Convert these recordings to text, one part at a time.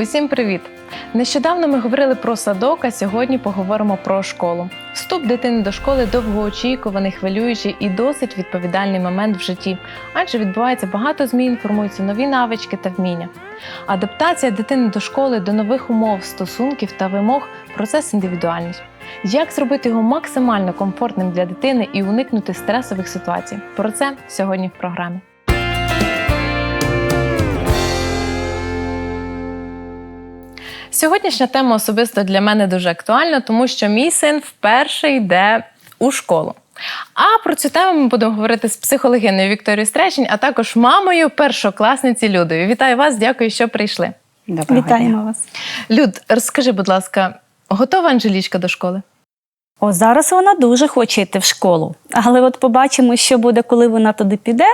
Усім привіт! Нещодавно ми говорили про садок, а сьогодні поговоримо про школу. Вступ дитини до школи довгоочікуваний, хвилюючий і досить відповідальний момент в житті, адже відбувається багато змін, формуються нові навички та вміння. Адаптація дитини до школи, до нових умов, стосунків та вимог процес індивідуальний. Як зробити його максимально комфортним для дитини і уникнути стресових ситуацій? Про це сьогодні в програмі. Сьогоднішня тема особисто для мене дуже актуальна, тому що мій син вперше йде у школу. А про цю тему ми будемо говорити з психологиною Вікторією Стречень, а також мамою першокласниці Людою. Вітаю вас, дякую, що прийшли. Доброго Вітаємо дня. вас. Люд, розкажи, будь ласка, готова Анжелічка до школи? О, зараз вона дуже хоче йти в школу. Але от побачимо, що буде, коли вона туди піде.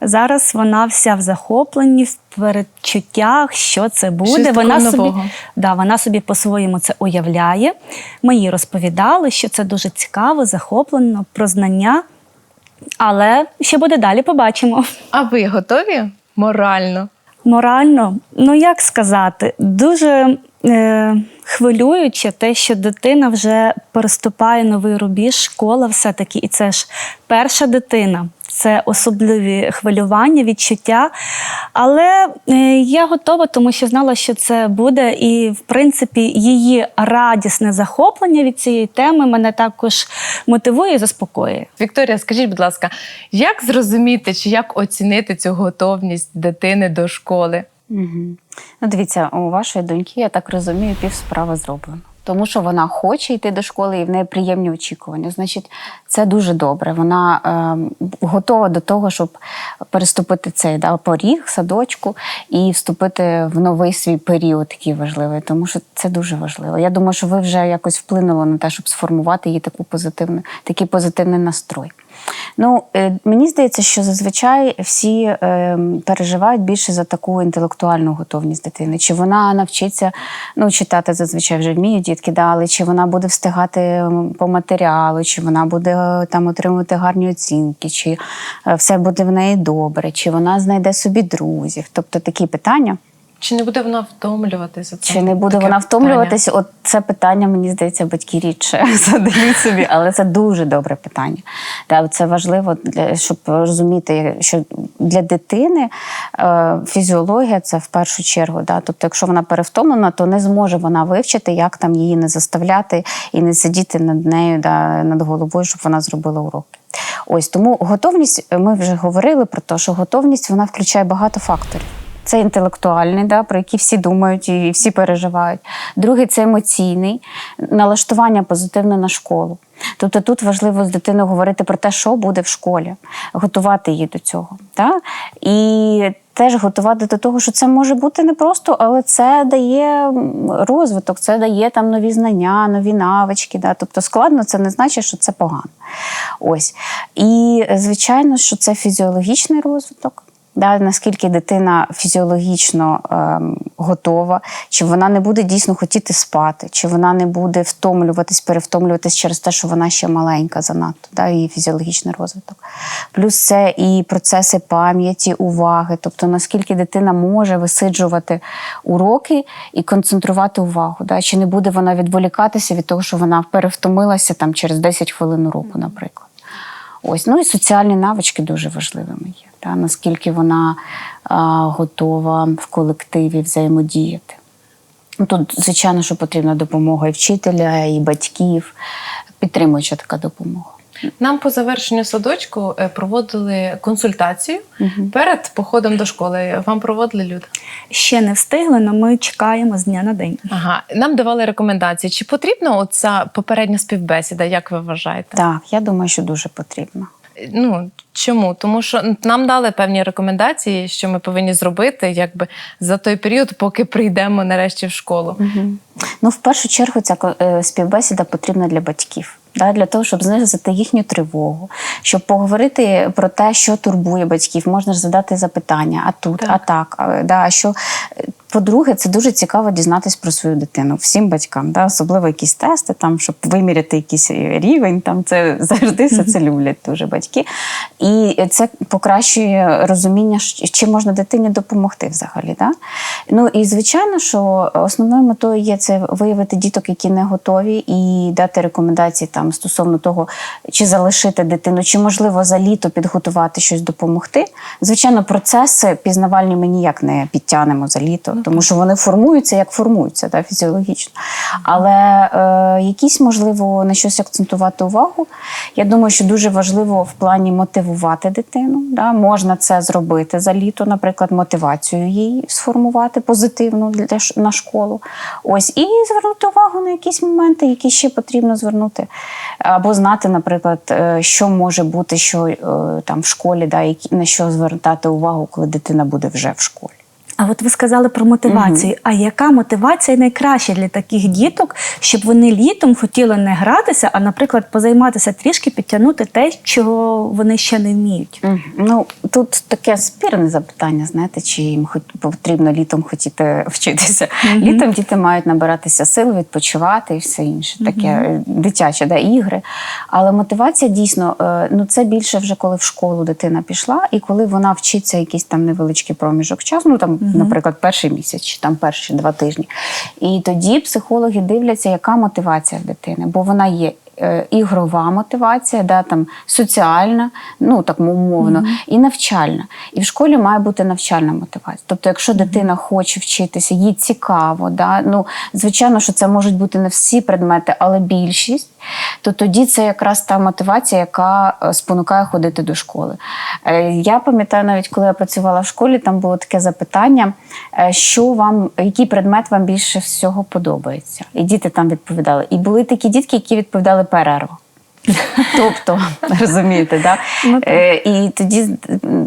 Зараз вона вся в захопленні, в передчуттях, що це буде. Щось вона собі, нового. да, вона собі по-своєму це уявляє. Ми їй розповідали, що це дуже цікаво, захоплено, про знання. Але що буде далі, побачимо. А ви готові морально? Морально, ну як сказати, дуже е, хвилююче те, що дитина вже переступає новий рубіж, школа все-таки, і це ж перша дитина. Це особливі хвилювання, відчуття. Але е, я готова, тому що знала, що це буде. І, в принципі, її радісне захоплення від цієї теми мене також мотивує і заспокоює. Вікторія, скажіть, будь ласка, як зрозуміти чи як оцінити цю готовність дитини до школи? Мгм. Ну, дивіться, у вашої доньки, я так розумію, пів справи зроблено. Тому що вона хоче йти до школи і в неї приємні очікування. Значить, це дуже добре. Вона е, готова до того, щоб переступити цей да, поріг, садочку і вступити в новий свій період, такий важливий. Тому що це дуже важливо. Я думаю, що ви вже якось вплинули на те, щоб сформувати її таку позитивну, такий позитивний настрой. Ну, е, мені здається, що зазвичай всі е, переживають більше за таку інтелектуальну готовність дитини. Чи вона навчиться ну, читати зазвичай вже вміють дітки, да, але чи вона буде встигати по матеріалу, чи вона буде е, там отримувати гарні оцінки, чи все буде в неї добре, чи вона знайде собі друзів. Тобто такі питання. Чи не буде вона втомлюватися? Чи не буде вона втомлюватися? От це питання, мені здається, батьки рідше задають собі, але це дуже добре питання. Та, це важливо, для, щоб розуміти, що для дитини е, фізіологія це в першу чергу. Тобто, якщо вона перевтомлена, то не зможе вона вивчити, як там її не заставляти і не сидіти над нею, да, над головою, щоб вона зробила уроки. Ось тому готовність, ми вже говорили про те, що готовність вона включає багато факторів. Це інтелектуальний, да, про який всі думають і всі переживають. Другий це емоційний, налаштування позитивне на школу. Тобто тут важливо з дитиною говорити про те, що буде в школі, готувати її до цього. Да? І теж готувати до того, що це може бути непросто, але це дає розвиток, це дає там нові знання, нові навички. Да? Тобто складно це не значить, що це погано. Ось. І звичайно, що це фізіологічний розвиток. Да, наскільки дитина фізіологічно ем, готова, чи вона не буде дійсно хотіти спати, чи вона не буде втомлюватись, перевтомлюватись через те, що вона ще маленька занадто, да, її фізіологічний розвиток. Плюс це і процеси пам'яті, уваги, тобто наскільки дитина може висиджувати уроки і концентрувати увагу. Да, чи не буде вона відволікатися від того, що вона перевтомилася там через 10 хвилин уроку, наприклад. Ось, ну і соціальні навички дуже важливими є. Та, наскільки вона а, готова в колективі взаємодіяти. Ну, Тут, звичайно, що потрібна допомога і вчителя, і батьків, підтримуюча така допомога. Нам по завершенню садочку е, проводили консультацію перед походом до школи. Вам проводили люди? Ще не встигли, але ми чекаємо з дня на день. Ага, нам давали рекомендації. Чи потрібна оця попередня співбесіда, як ви вважаєте? Так, я думаю, що дуже потрібно. Ну чому? Тому що нам дали певні рекомендації, що ми повинні зробити, якби за той період, поки прийдемо нарешті в школу. Ну, в першу чергу, ця е, співбесіда потрібна для батьків. Да, для того, щоб знизити їхню тривогу, щоб поговорити про те, що турбує батьків, можна ж задати запитання, а тут, Так. а так. А, да, а що по-друге, це дуже цікаво дізнатись про свою дитину всім батькам, да, особливо якісь тести, там, щоб виміряти якийсь рівень. Там це завжди все це люблять дуже батьки. І це покращує розуміння, чим можна дитині допомогти взагалі. Да? Ну і звичайно, що основною метою є це виявити діток, які не готові, і дати рекомендації там стосовно того, чи залишити дитину, чи можливо за літо підготувати щось допомогти. Звичайно, процеси пізнавальні ми ніяк не підтягнемо за літо, тому що вони формуються як формуються, да, фізіологічно. Але е, якісь можливо на щось акцентувати увагу. Я думаю, що дуже важливо в плані мотивувати дитину. Да? Можна це зробити за літо, наприклад, мотивацію їй сформувати позитивну для ш- на школу. Ось і звернути увагу на якісь моменти, які ще потрібно звернути, або знати, наприклад, е, що може бути, що е, там в школі, да, на що звертати увагу, коли дитина буде вже в школі. А от ви сказали про мотивацію. А яка мотивація найкраща для таких діток, щоб вони літом хотіли не гратися, а, наприклад, позайматися трішки, підтягнути те, чого вони ще не вміють? Ну тут таке спірне запитання, знаєте, чи їм хоч потрібно літом хотіти вчитися. Літом діти мають набиратися сил, відпочивати і все інше. Таке е, дитяче, да, ігри. Але мотивація дійсно, е, ну це більше вже коли в школу дитина пішла, і коли вона вчиться якийсь там невеличкий проміжок часу, ну там, наприклад, перший місяць чи там перші два тижні. І тоді психологи дивляться, яка мотивація в дитини, бо вона є е, ігрова мотивація, да, там, соціальна, ну так умовно, і навчальна. І в школі має бути навчальна мотивація. Тобто, якщо дитина хоче вчитися, їй цікаво, да, ну, звичайно, що це можуть бути не всі предмети, але більшість, то тоді це якраз та мотивація, яка е, спонукає ходити до школи. Е, Я пам'ятаю, навіть коли я працювала в школі, там було таке запитання, е, що вам, який предмет вам більше всього подобається. І діти там відповідали. І були такі дітки, які відповідали перерву. Тобто, розумієте, да? Ну. Е, і тоді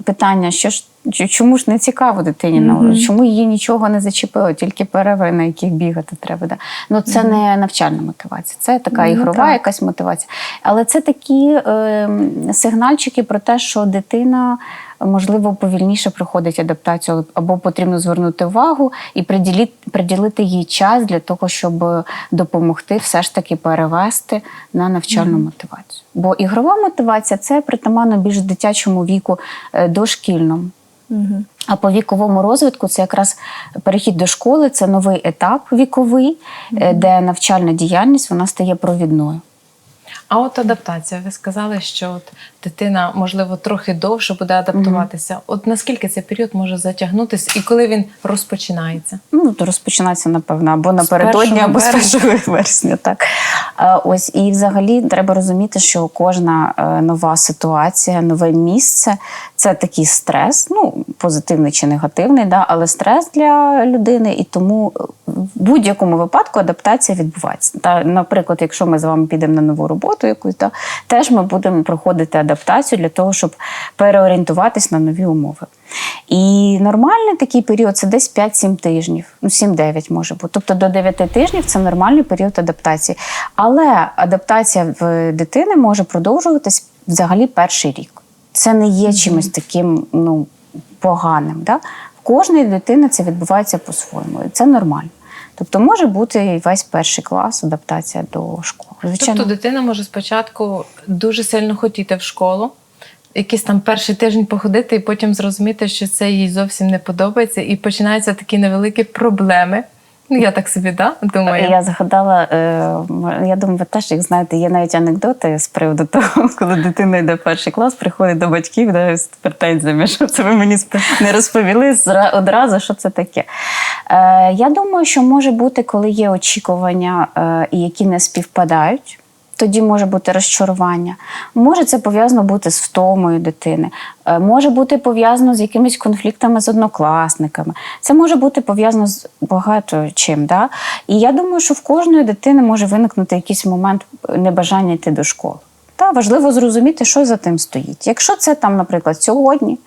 питання, що ж чому ж не цікаво дитині на -hmm. чому її нічого не зачепило, тільки перерви, на яких бігати треба. Да? Ну це не навчальна мотивація, це така Ну, ігрова якась мотивація. Але це такі е, сигнальчики про те, що дитина. Можливо, повільніше проходить адаптацію, або потрібно звернути увагу і приділити, приділити їй час для того, щоб допомогти все ж таки перевести на навчальну мотивацію. Бо ігрова мотивація це притаманно більш дитячому віку е, дошкільному. Угу. А по віковому розвитку це якраз перехід до школи, це новий етап віковий, е, де навчальна діяльність вона стає провідною. А от адаптація, ви сказали, що от дитина, можливо, трохи довше буде адаптуватися. От наскільки цей період може затягнутися і коли він розпочинається? Ну, то розпочинається, напевно, або напередодні, або з вересня. 1 вересня. Так. Е, Ось, і взагалі треба розуміти, що кожна е, нова ситуація, нове місце це такий стрес, ну, позитивний чи негативний, да, але стрес для людини, і тому в будь-якому випадку адаптація відбувається. Та, наприклад, якщо ми з вами підемо на нову роботу якусь, да, теж ми будемо проходити адаптацію для того, щоб переорієнтуватись на нові умови. І нормальний такий період це десь 5-7 тижнів, ну 7-9 може бути. Тобто до 9 тижнів це нормальний період адаптації. Але адаптація в дитини може продовжуватись взагалі перший рік. Це не є чимось таким ну, поганим. Да? В кожної дитини це відбувається по-своєму. І це нормально. Тобто може бути і весь перший клас адаптація до школи. Звичайно. Тобто дитина може спочатку дуже сильно хотіти в школу, якийсь там перший тиждень походити, і потім зрозуміти, що це їй зовсім не подобається, і починаються такі невеликі проблеми. Ну, я так собі да, думаю. Я згадала, е, я думаю, ви теж їх знаєте, є навіть анекдоти з приводу того, коли дитина йде в перший клас, приходить до батьків да, з претензіями, що це ви мені не розповіли одразу, що це таке. Е, Я думаю, що може бути, коли є очікування, е, і які не співпадають. Тоді може бути розчарування. Може це пов'язано бути з втомою дитини, Е, може бути пов'язано з якимись конфліктами з однокласниками. Це може бути пов'язано з багато чим. Да? І я думаю, що в кожної дитини може виникнути якийсь момент небажання йти до школи. Та важливо зрозуміти, що за тим стоїть. Якщо це там, наприклад, сьогодні,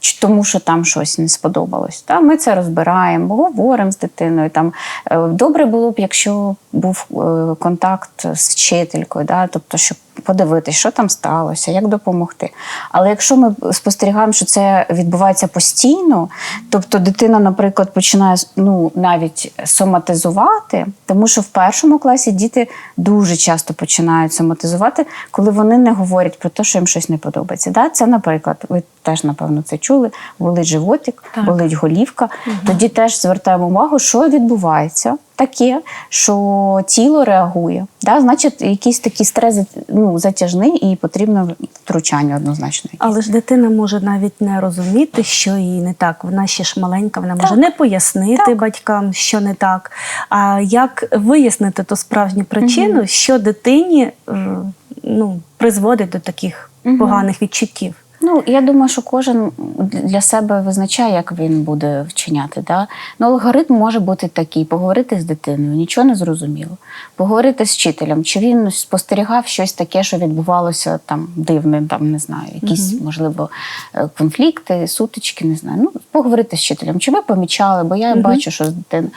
чи тому, що там щось не сподобалось. Та ми це розбираємо, говоримо з дитиною. Там е, добре було б, якщо був е, контакт з вчителькою, да, тобто, щоб подивитись, що там сталося, як допомогти. Але якщо ми спостерігаємо, що це відбувається постійно, тобто дитина, наприклад, починає ну, навіть соматизувати, тому що в першому класі діти дуже часто починають соматизувати, коли вони не говорять про те, що їм щось не подобається. Да? Це, наприклад, ви теж, напевно, це чули, болить животик, Так. болить голівка. Тоді теж звертаємо увагу, що відбувається таке, що тіло реагує. Да? Значить, якийсь такий стрес ну, затяжний і потрібно втручання однозначно. Але ж дитина може навіть не розуміти, що їй не так. Вона ще ж маленька, вона може не пояснити Так. батькам, що не так. А як вияснити ту справжню причину, що дитині е, ну, призводить до таких Мгм. поганих відчуттів? Ну, я думаю, що кожен для себе визначає, як він буде вчиняти. Да? Ну, алгоритм може бути такий: поговорити з дитиною, нічого не зрозуміло. Поговорити з вчителем, чи він спостерігав щось таке, що відбувалося там дивне, там не знаю, якісь, можливо, е, конфлікти, сутички, не знаю. Ну, поговорити з вчителем. Чи ви помічали, бо я бачу, що з дитиною.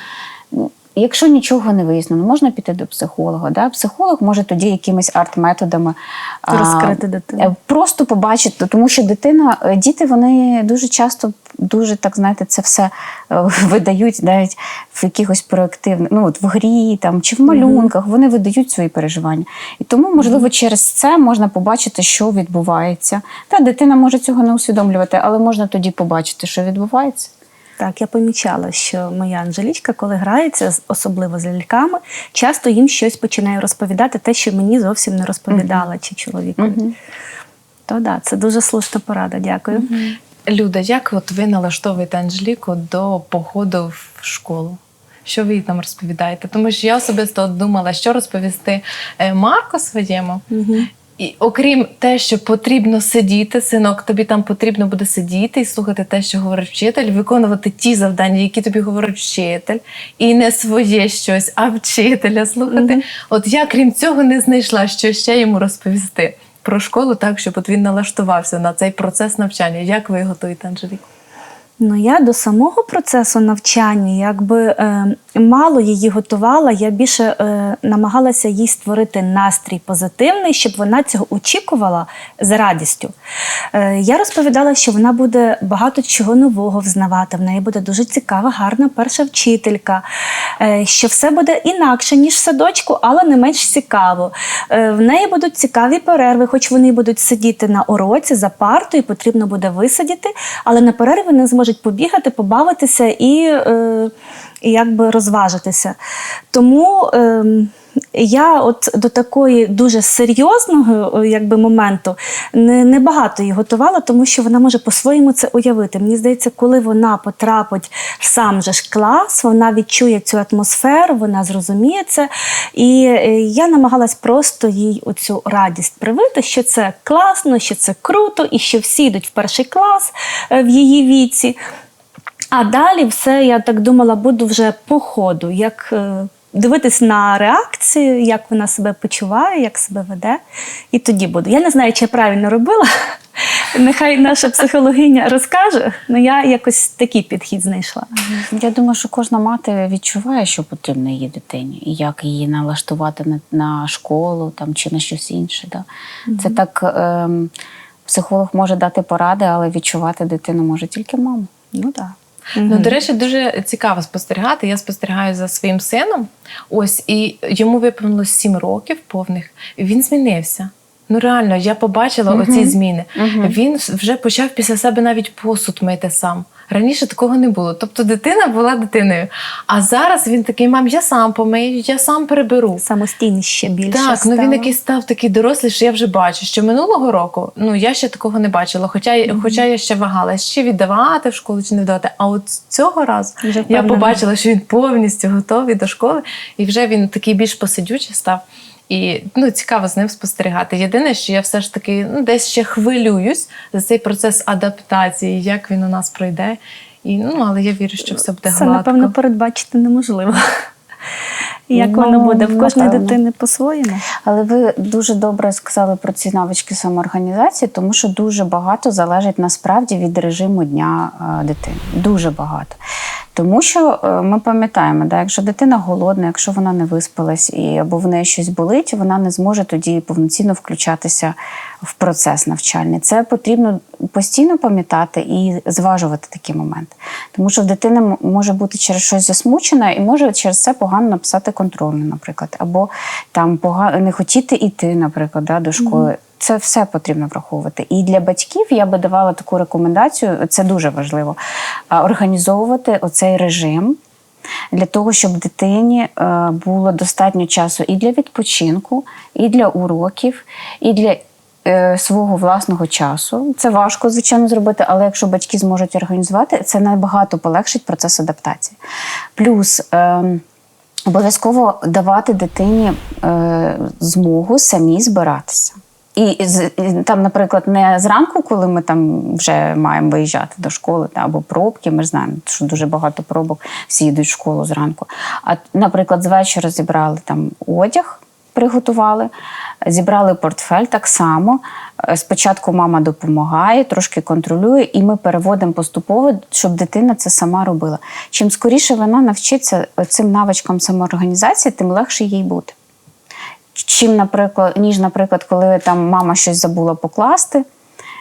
Ну, Якщо нічого не вияснено, можна піти до психолога. Да? Психолог може тоді якимись арт-методами а, Розкрити дитину. е, Просто побачити, тому що дитина, е, діти вони дуже часто, дуже так знаєте, це все е, видають навіть в якихось проєктивних, ну от в грі там чи в малюнках, вони видають свої переживання. І тому, можливо, через це можна побачити, що відбувається. Та дитина може цього не усвідомлювати, але можна тоді побачити, що відбувається. Так, я помічала, що моя Анжелічка, коли грається, особливо з ляльками, часто їм щось починає розповідати, те, що мені зовсім не розповідала чи чоловікові. Мгм. То да, це дуже слушна порада. Дякую. Люда, як от ви налаштовуєте Анжеліку до походу в школу? Що ви їй там розповідаєте? Тому що я особисто думала, що розповісти е, Марку своєму. Мгм. І окрім те, що потрібно сидіти, синок, тобі там потрібно буде сидіти і слухати те, що говорить вчитель, виконувати ті завдання, які тобі говорить вчитель, і не своє щось, а вчителя слухати. Мгм. От я, крім цього, не знайшла, що ще йому розповісти про школу, так щоб от він налаштувався на цей процес навчання. Як ви готуєте, Анжеліку? Ну, я до самого процесу навчання якби е, мало її готувала. Я більше е, намагалася їй створити настрій позитивний, щоб вона цього очікувала з радістю. Е, я розповідала, що вона буде багато чого нового взнавати. В неї буде дуже цікава, гарна перша вчителька, е, що все буде інакше, ніж в садочку, але не менш цікаво. Е, в неї будуть цікаві перерви, хоч вони будуть сидіти на уроці за партою, потрібно буде висадіти, але на перерві вони зможуть побігати, побавитися і, е, і якби розважитися. Тому. Е, я от до такої дуже серйозного е, якби, моменту не, не багато її готувала, тому що вона може по-своєму це уявити. Мені здається, коли вона потрапить в сам же ж клас, вона відчує цю атмосферу, вона зрозуміє це. І е, я намагалась просто їй оцю радість привити, що це класно, що це круто, і що всі йдуть в перший клас е, в її віці. А далі все, я так думала, буду вже по ходу, як е, дивитись на реакцію, як вона себе почуває, як себе веде. І тоді буду. Я не знаю, чи я правильно робила. Нехай наша психологиня розкаже, але я якось такий підхід знайшла. Я думаю, що кожна мати відчуває, що потрібно її дитині, і як її налаштувати на, на школу там, чи на щось інше. Да? Це так ем, психолог може дати поради, але відчувати дитину може тільки мама. Ну так. Ну, до речі, дуже цікаво спостерігати. Я спостерігаю за своїм сином. Ось і йому виповнилось 7 років повних. і Він змінився. Ну реально, я побачила оці зміни. Він вже почав після себе навіть посуд мити сам. Раніше такого не було. Тобто дитина була дитиною. А зараз він такий, мам, я сам помию, я сам приберу. Самостійність ще більше. Так, ну він якийсь став такий дорослий, що я вже бачу, що минулого року ну я ще такого не бачила. Хоча, хоча я ще вагалась, чи віддавати в школу, чи не віддавати. А от цього разу Вже я побачила, що він повністю готовий до школи, і вже він такий більш посидючий став. І ну, цікаво з ним спостерігати. Єдине, що я все ж таки ну, десь ще хвилююсь за цей процес адаптації, як він у нас пройде. І, ну, але я вірю, що все буде Це, гладко. напевно, передбачити неможливо. Як Ну, воно буде? В кожної дитини по-своєму. Але ви дуже добре сказали про ці навички самоорганізації, тому що дуже багато залежить насправді від режиму дня е, дитини. Дуже багато. Тому що е, ми пам'ятаємо, да, якщо дитина голодна, якщо вона не виспалась і або в неї щось болить, вона не зможе тоді повноцінно включатися в процес навчальний. Це потрібно постійно пам'ятати і зважувати такі моменти. Тому що м- може бути через щось засмучена і може через це погано написати контрольну, наприклад, або там пога- не хотіти йти, наприклад, да, до школи. Це все потрібно враховувати. І для батьків я би давала таку рекомендацію, це дуже важливо, організовувати оцей режим для того, щоб дитині е, було достатньо часу і для відпочинку, і для уроків, і для е, свого власного часу. Це важко, звичайно, зробити, але якщо батьки зможуть організувати, це набагато полегшить процес адаптації. Плюс. Е, Обов'язково давати дитині е, змогу самі збиратися. І там, наприклад, не зранку, коли ми там вже маємо виїжджати до школи та, або пробки, ми ж знаємо, що дуже багато пробок, всі йдуть в школу зранку. А, наприклад, з вечора зібрали там одяг, приготували, зібрали портфель так само. Е, Спочатку мама допомагає, трошки контролює, і ми переводимо поступово, щоб дитина це сама робила. Чим скоріше вона навчиться цим навичкам самоорганізації, тим легше їй буде. Чим, наприклад, ніж, наприклад, коли там мама щось забула покласти,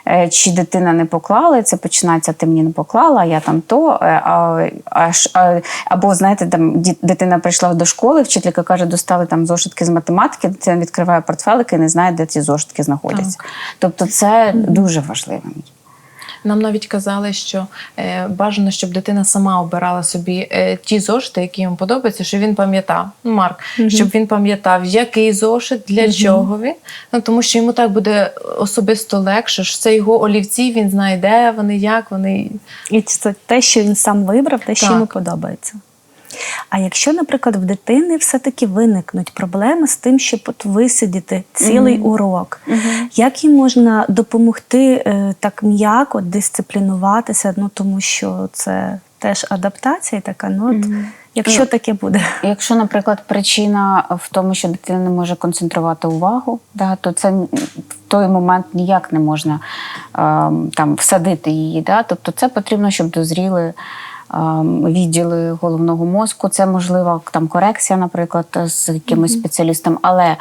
е, чи дитина не поклала, і це починається, ти мені не поклала, а я там то. е, А, а, а, або, знаєте, там дитина прийшла до школи, вчителька каже, достали там зошитки з математики, дитина відкриває портфелик і не знає, де ці зошитки знаходяться. Тобто це дуже важливо. Нам навіть казали, що е, бажано, щоб дитина сама обирала собі е, ті зошити, які йому подобаються, щоб він пам'ятав. Ну, Марк, щоб він пам'ятав, який зошит, для чого він. Ну тому що йому так буде особисто легше. що Це його олівці, він знає, де вони, як вони. І це те, що він сам вибрав, те, що Так. йому подобається. А якщо, наприклад, в дитини все-таки виникнуть проблеми з тим, щоб от висидіти цілий урок, як їм можна допомогти е, так м'яко дисциплінуватися? Ну тому що це теж адаптація така. Ну от якщо Ну, таке буде. Якщо, наприклад, причина в тому, що дитина не може концентрувати увагу, да, то це в той момент ніяк не можна ем, там всадити її. Да? Тобто це потрібно, щоб дозріли відділи головного мозку. Це можлива там корекція, наприклад, з якимось спеціалістом. Але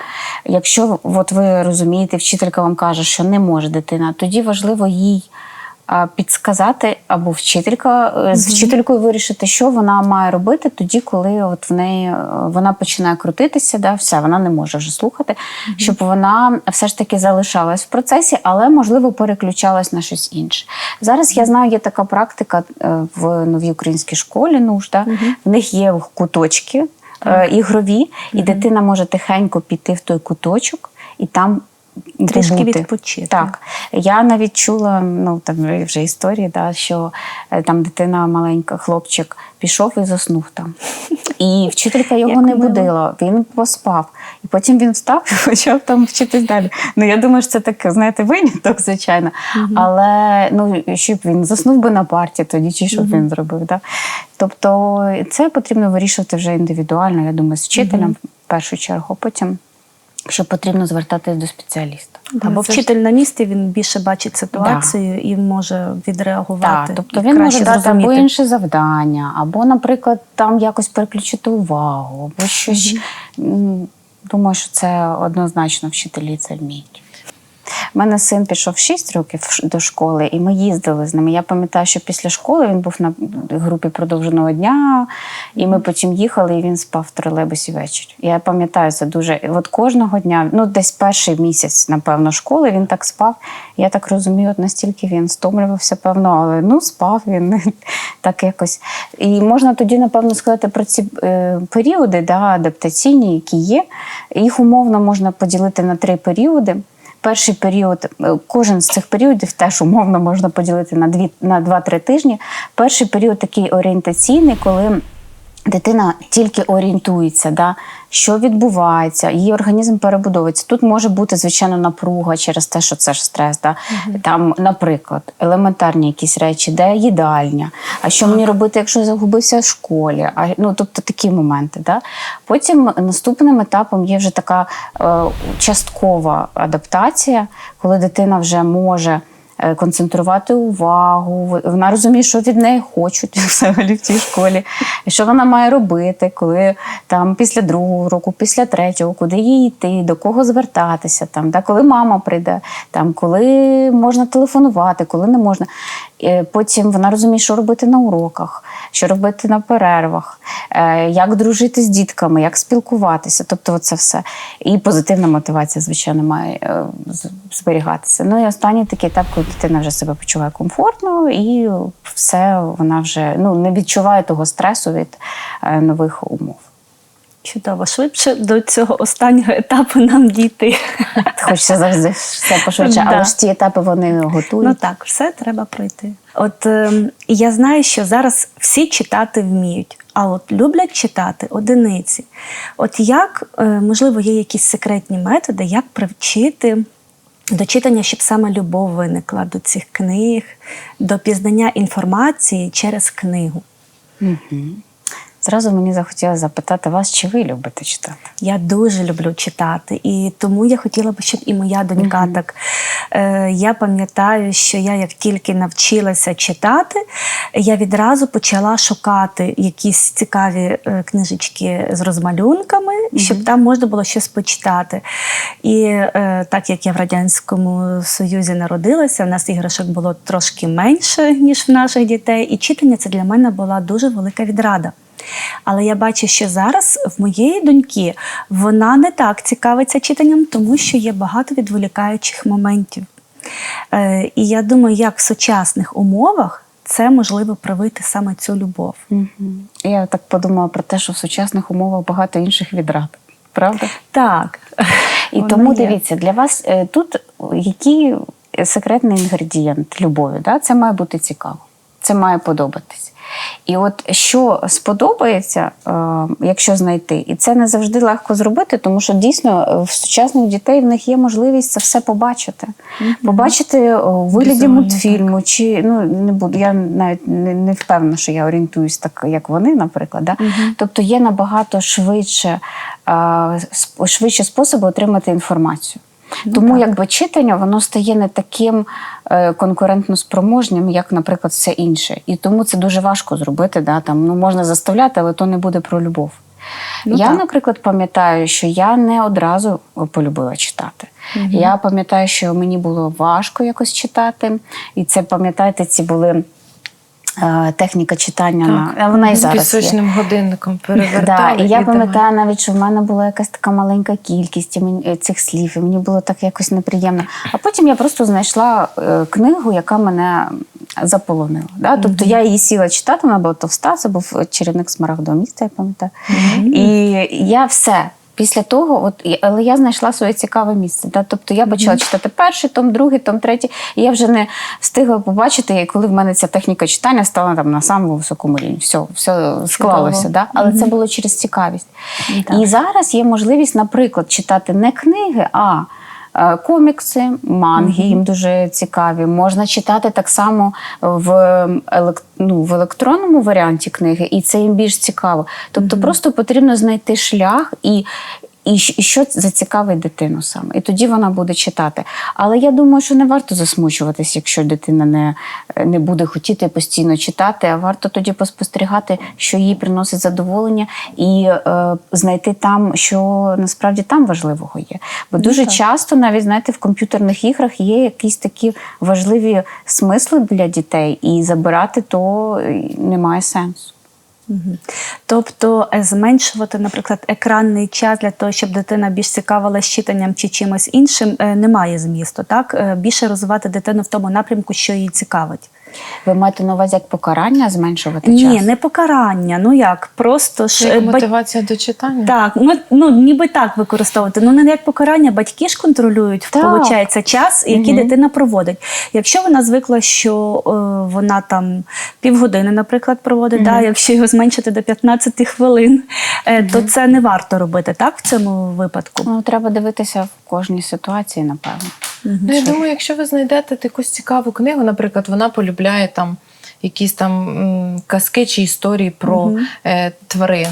якщо от ви розумієте, вчителька вам каже, що не може дитина, тоді важливо їй підсказати або вчителька е, з вчителькою вирішити, що вона має робити тоді, коли от в неї е, вона починає крутитися, да, все, вона не може вже слухати, щоб вона все ж таки залишалась в процесі, але можливо переключалась на щось інше. Зараз я знаю, є така практика е, в новій українській школі. НУШ, да, в них є куточки ігрові, і дитина може тихенько піти в той куточок і там. Трішки побути. відпочити. Так. Я навіть чула, ну там вже історії, да, що е, там дитина маленька, хлопчик пішов і заснув там. І вчителька його Як не мило. будила, він поспав. І потім він встав і почав там вчитись далі. Ну я думаю, що це таке, знаєте, виняток, звичайно. Але ну, щоб він заснув би на парті, тоді чи що б він зробив. Да? Тобто це потрібно вирішувати вже індивідуально, я думаю, з вчителем в першу чергу, потім. Що потрібно звертатись до спеціаліста. Або вчитель ж- на місці він більше бачить ситуацію і може відреагувати. Да, тобто він може дати або інше завдання, або, наприклад, там якось переключити увагу, або щось. М, Думаю, що це однозначно вчителі це вміють. У мене син пішов 6 років до школи, і ми їздили з ними. Я пам'ятаю, що після школи він був на групі продовженого дня, і ми потім їхали, і він спав в тролейбусі ввечері. Я пам'ятаю це дуже. От кожного дня, ну десь перший місяць, напевно, школи він так спав. Я так розумію, от настільки він стомлювався, певно, але ну спав він так якось. І можна тоді, напевно, сказати про ці е, періоди, да, адаптаційні, які є. Їх умовно можна поділити на три періоди. Перший період, е, кожен з цих періодів теж умовно можна поділити на дві на 2-3 тижні. Перший період такий орієнтаційний, коли Дитина тільки орієнтується, да, що відбувається, її організм перебудовується. Тут може бути, звичайно, напруга через те, що це ж стрес. Да. Там, наприклад, елементарні якісь речі, де їдальня, а що мені робити, якщо загубився в школі? А, ну, тобто такі моменти. Да. Потім наступним етапом є вже така е, часткова адаптація, коли дитина вже може концентрувати увагу. Вона розуміє, що від неї хочуть взагалі в цій школі, що вона має робити, коли там після другого року, після третього, куди їй йти, до кого звертатися, там, да, коли мама прийде, там, коли можна телефонувати, коли не можна. Е, Потім вона розуміє, що робити на уроках, що робити на перервах, е, як дружити з дітками, як спілкуватися. Тобто, це все. І позитивна мотивація, звичайно, має е, зберігатися. Ну і останній такий етап, коли дитина вже себе почуває комфортно, і все вона вже ну, не відчуває того стресу від нових умов. Чудово, швидше до цього останнього етапу нам дійти. Хочеться завжди все пошвидше, але ж ці етапи вони готують. Ну так, все треба пройти. От ем, я знаю, що зараз всі читати вміють, а от люблять читати одиниці. От як, е, можливо, є якісь секретні методи, як привчити до читання, щоб саме любов виникла до цих книг, до пізнання інформації через книгу. Зразу мені захотілося запитати вас, чи ви любите читати? Я дуже люблю читати, і тому я хотіла б, щоб і моя донька так. Е, я пам'ятаю, що я як тільки навчилася читати, я відразу почала шукати якісь цікаві е, книжечки з розмалюнками, щоб там можна було щось почитати. І е, так як я в Радянському Союзі народилася, у нас іграшок було трошки менше, ніж в наших дітей, і читання це для мене була дуже велика відрада. Але я бачу, що зараз в моєї доньки вона не так цікавиться читанням, тому що є багато відволікаючих моментів. Е, і я думаю, як в сучасних умовах це можливо привити саме цю любов. Мгм. Я так подумала про те, що в сучасних умовах багато інших відрад. Правда? Так. І Воно тому є. дивіться, для вас е, тут який секретний інгредієнт любові? Да? Це має бути цікаво, це має подобатись. І от що сподобається, е, якщо знайти, і це не завжди легко зробити, тому що дійсно е, в сучасних дітей в них є можливість це все побачити. Побачити е, у вигляді Візуально, мультфільму, чи ну не буду. Я навіть не, не впевнена, що я орієнтуюсь так, як вони, наприклад. Да? Тобто є набагато швидше, е, швидше способи отримати інформацію. Тому якби читання воно стає не таким е, конкурентно спроможним, як, наприклад, все інше. І тому це дуже важко зробити. Да? Там, ну, можна заставляти, але то не буде про любов. Ну, я, так. наприклад, пам'ятаю, що я не одразу полюбила читати. Я пам'ятаю, що мені було важко якось читати. І це, пам'ятаєте, ці були. Е, Техніка читання а вона і з зараз є. пісочним годинником Да, і я пам'ятаю навіть, що в мене була якась така маленька кількість е, цих слів, і мені було так якось неприємно. А потім я просто знайшла е, книгу, яка мене заполонила. Да? Тобто я її сіла читати, вона була товста, це був черівник смарагдового міста, я пам'ятаю. І я все. Після того, от, але я знайшла своє цікаве місце. Да? Тобто я почала читати перший, том, другий, том, третій. І я вже не встигла побачити, коли в мене ця техніка читання стала там на самому високому рівні. Все, все склалося. Да? Але це було через цікавість. І зараз є можливість, наприклад, читати не книги, а комікси, манги, їм дуже цікаві. Можна читати так само в, ну, в електронному варіанті книги, і це їм більш цікаво. Тобто просто потрібно знайти шлях і. І що зацікавить дитину саме, і тоді вона буде читати. Але я думаю, що не варто засмучуватись, якщо дитина не, не буде хотіти постійно читати, а варто тоді поспостерігати, що їй приносить задоволення, і е, знайти там, що насправді там важливого є. Бо дуже так. часто, навіть знаєте, в комп'ютерних іграх є якісь такі важливі смисли для дітей, і забирати то е, немає сенсу. Тобто е, зменшувати, наприклад, екранний час для того, щоб дитина більш цікавилась читанням чи чимось іншим, е, немає змісту. Так? Е, Більше розвивати дитину в тому напрямку, що її цікавить. Ви маєте на увазі як покарання зменшувати Ні, не покарання. Ну як, просто ж Як е, мотивація до читання? Так, ну, ну ніби так використовувати. Ну не як покарання, батьки ж контролюють, Так. виходить, час, який Мгм. дитина проводить. Якщо вона звикла, що е, вона там півгодини, наприклад, проводить, да, якщо його зменшити до 15 хвилин, е, то це не варто робити, так, в цьому випадку. Ну, треба дивитися в кожній ситуації, напевно. Ну, я думаю, якщо ви знайдете якусь цікаву книгу, наприклад, вона полюбляє там якісь там казки чи історії про е, тварин.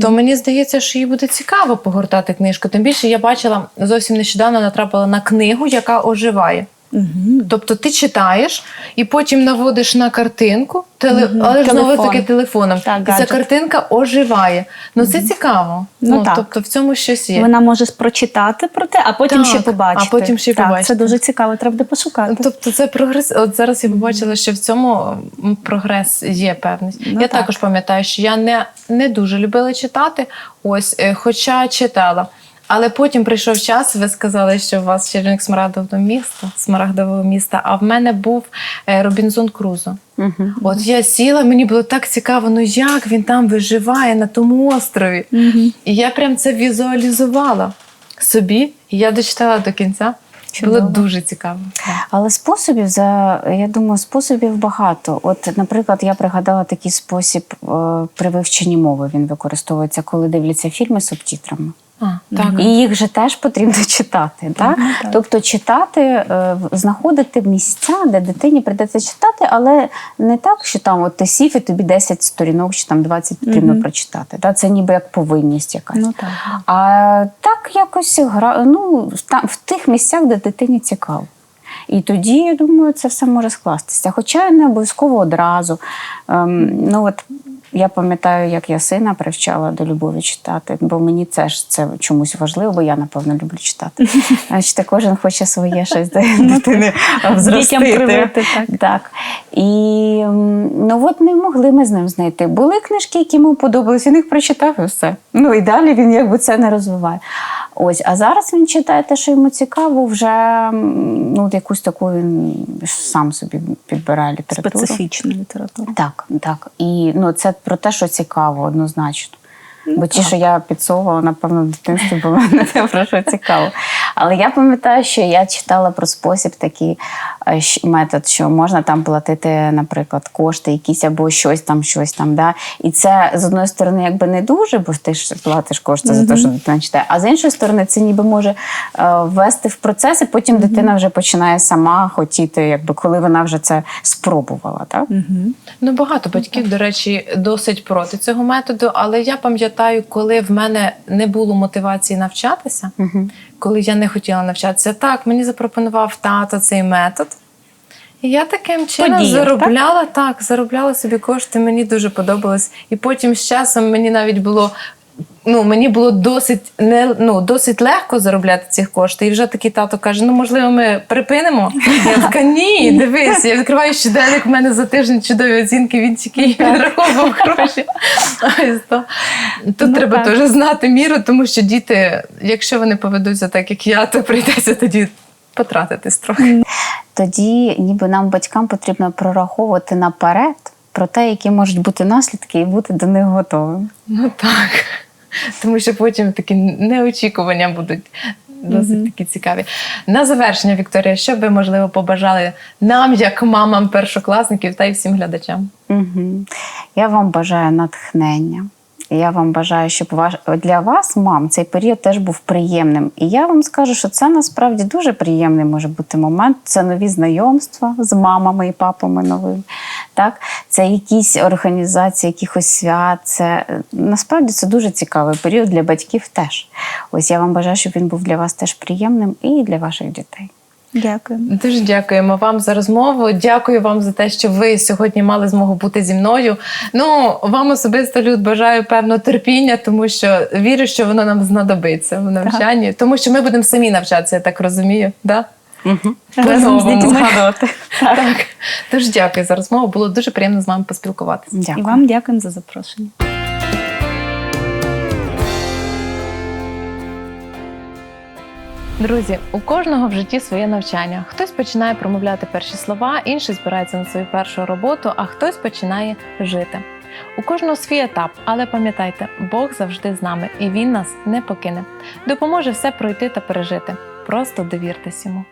То мені здається, що їй буде цікаво погортати книжку. Тим більше я бачила зовсім нещодавно натрапила на книгу, яка оживає. Угу. Тобто ти читаєш і потім наводиш на картинку, теле... Мгм. але ж знову таки телефоном. Так, і ця картинка оживає. Ну це цікаво. Ну, так. Тобто в цьому щось є. Вона може прочитати про те, а потім Так, ще побачити. а потім ще так, побачити. Це дуже цікаво, треба буде пошукати. Тобто це прогрес. От зараз я побачила, що в цьому прогрес є певний. Ну, я так. також пам'ятаю, що я не, не дуже любила читати, ось, е, хоча читала. Але потім прийшов час, ви сказали, що у вас чарівник смарагдового міста, смарагдового міста, а в мене був е, Робінзон Крузо. Угу. От я сіла, мені було так цікаво, ну як він там виживає на тому острові. Мгм. І я прям це візуалізувала собі, і я дочитала до кінця. Було дуже цікаво. Але способів за я думаю, способів багато. От, наприклад, я пригадала такий спосіб е, при вивченні мови. Він використовується, коли дивляться фільми з субтитрами. А, так. І їх же теж потрібно читати. Так? Так. Тобто читати, е, знаходити місця, де дитині прийдеться читати, але не так, що там от ти сів і тобі 10 сторінок чи там 20 потрібно Мгм. прочитати. Так? Це ніби як повинність якась. Ну так. А так якось гра, ну, там, в тих місцях, де дитині цікаво. І тоді, я думаю, це все може скластися. Хоча не обов'язково одразу. Ем, ну, от, я пам'ятаю, як я сина привчала до любові читати, бо мені це ж це чомусь важливо, бо я, напевно, люблю читати. Бачите, кожен хоче своє щось до дитини взростити. Так. Так. І ну от не могли ми з ним знайти. Були книжки, які йому подобались, він їх прочитав і все. Ну і далі він якби це не розвиває. Ось, а зараз він читає те, що йому цікаво, вже ну, якусь таку він сам собі підбирає літературу. Специфічна література. Так, так. І ну, це про те, що цікаво, однозначно. Бо ті, що я підсовувала, напевно, в дитинстві було не те, про що цікаво. Але я пам'ятаю, що я читала про спосіб такий метод, що можна там платити, наприклад, кошти якісь або щось там, щось там. Да? І це з одної сторони, якби не дуже, бо ти ж платиш кошти за те, що дитина читає. А з іншої сторони, це ніби може е, ввести в процес, і потім дитина вже починає сама хотіти, якби коли вона вже це спробувала. Так? Угу. Ну, багато батьків, до речі, досить проти цього методу, але я пам'ятаю, коли в мене не було мотивації навчатися, Угу. коли я не хотіла навчатися, так, мені запропонував тато цей метод. Я таким чином Подіяв, заробляла так? заробляла собі кошти, мені дуже подобалось. І потім з часом мені навіть було. Ну, мені було досить не ну досить легко заробляти цих коштів. І вже такий тато каже: ну можливо, ми припинимо. Я така, ні, дивись, я відкриваю щоденник. в мене за тиждень чудові оцінки. Він тільки відраховував гроші. Тут Ну, треба так. теж знати міру, тому що діти, якщо вони поведуться так, як я, то прийдеться тоді потратитись трохи. тоді ніби нам, батькам, потрібно прораховувати наперед про те, які можуть бути наслідки, і бути до них готовим. Ну так. Тому що потім такі неочікування будуть досить такі цікаві. На завершення, Вікторія, що би можливо побажали нам, як мамам першокласників, та й всім глядачам? Угу. Я вам бажаю натхнення. Я вам бажаю, щоб ваш для вас, мам, цей період теж був приємним. І я вам скажу, що це насправді дуже приємний може бути момент. Це нові знайомства з мамами і папами новими. Так? Це якісь організації, якихось свят. Це е, насправді це дуже цікавий період для батьків теж. Ось я вам бажаю, щоб він був для вас теж приємним і для ваших дітей. Дякую. Дуже дякуємо вам за розмову. Дякую вам за те, що ви сьогодні мали змогу бути зі мною. Ну, вам особисто люд бажаю певно терпіння, тому що вірю, що воно нам знадобиться в навчанні, тому що ми будемо самі навчатися, я так розумію. Да? Разом з дітьми. Так. Дуже дякую за розмову. Було дуже приємно з вами поспілкуватися. І вам дякуємо за запрошення. Друзі, у кожного в житті своє навчання. Хтось починає промовляти перші слова, інший збирається на свою першу роботу, а хтось починає жити. У кожного свій етап, але пам'ятайте, Бог завжди з нами і Він нас не покине. Допоможе все пройти та пережити. Просто довіртесь йому.